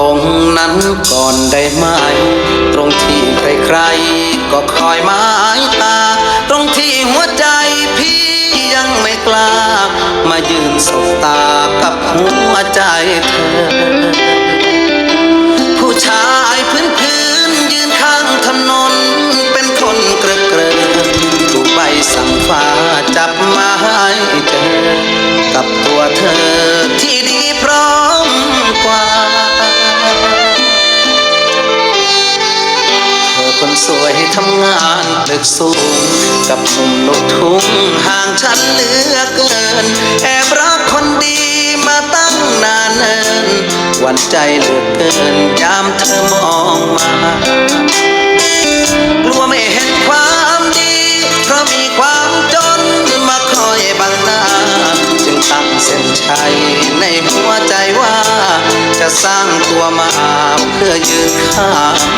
ตรงนั้นก่อนได้ไหม ตรงที่ใครๆก็คอยหมายตา ตรงที่หัวใจพี่ยังไม่กล้า มายืนสบตากับหัวใจเธอ สวยทำงานตึกสูง กับหนุ่มลูกทุ่งห่างฉันเหลือเกิน แอบรักคนดีมาตั้งนานเนินหวันใจเหลือเกินยามเธอมองมากลัวไม่เห็นความดี เพราะมีความจนมาคอยบังหน้า จึงตั้งเส้นชัยในหัวใจว่า จะสร้างตัวมาเพื่อยืนข้าง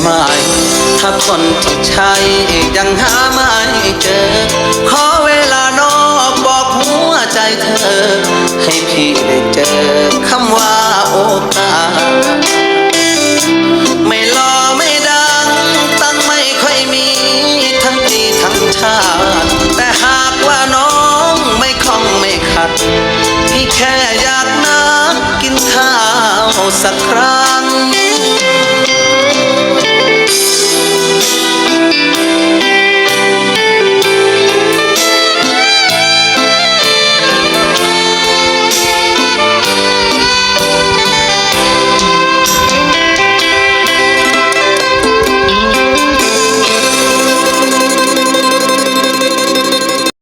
ไหม ถ้าคนที่ใช่ยังหาไม่เจอ ขอเวลานอกบอกหัวใจเธอ ให้พี่ได้เจอคำว่าโอกาสไม่หล่อไม่ดังตั้งไม่ค่อยมี ทั้งปีทั้งชาติแต่หากว่าน้องไม่คล่องไม่ขัด พี่แค่อยากนัดกินข้าวสักครั้ง